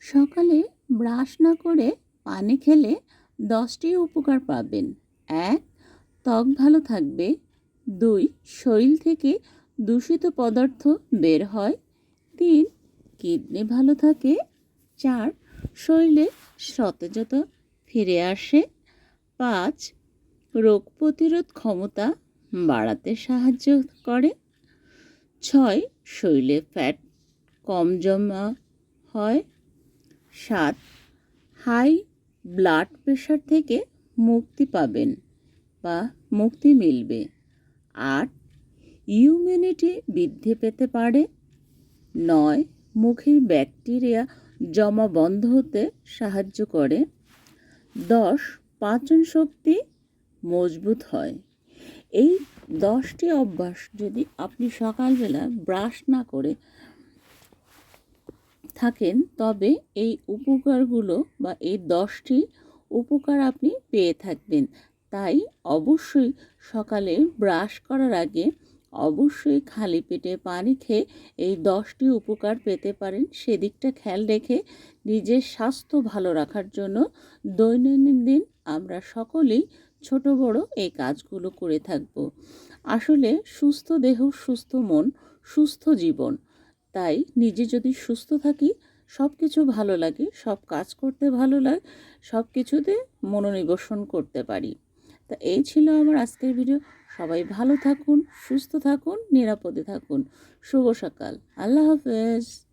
সকালে ব্রাশ না করে পানি খেলে দশটি উপকার পাবেন। এক, ত্বক ভালো থাকবে। দুই, শরীর থেকে দূষিত পদার্থ বের হয়। তিন, কিডনি ভালো থাকে। চার, শরীরে সতেজতা ফিরে আসে। পাঁচ, রোগ প্রতিরোধ ক্ষমতা বাড়াতে সাহায্য করে। ছয়, শরীরে ফ্যাট কম জমা হয়। সাত, হাই ব্লাড প্রেশার থেকে মুক্তি পাবেন বা মুক্তি মিলবে। আট ইমিউনিটি বৃদ্ধি পেতে পারে। নয়, মুখের ব্যাকটেরিয়া জমা বন্ধ হতে সাহায্য করে। দশ, পাচন শক্তি মজবুত হয়। এই দশটি অভ্যাস যদি আপনি সকালবেলা ব্রাশ না করে থাকেন, তবে এই উপকারগুলো বা এই দশটি উপকার আপনি পেয়ে থাকবেন। তাই অবশ্যই সকালে ব্রাশ করার আগে অবশ্যই খালি পেটে পানি খেয়ে এই দশটি উপকার পেতে পারেন। সেদিকটা খেয়াল রেখে নিজের স্বাস্থ্য ভালো রাখার জন্য দৈনন্দিন দিন আমরা সকলেই ছোট বড় এই কাজগুলো করে থাকব। আসলে সুস্থ দেহ, সুস্থ মন, সুস্থ জীবন তাই নিজে যদি সুস্থ থাকি সব কিছু ভালো লাগে, সব কাজ করতে ভালো লাগে সব কিছুতে মনোনিবেশন করতে পারি। তা এই ছিল আমার আজকের ভিডিও সবাই ভালো থাকুন, সুস্থ থাকুন, নিরাপদে থাকুন। শুভ সকাল। আল্লাহ হাফেজ।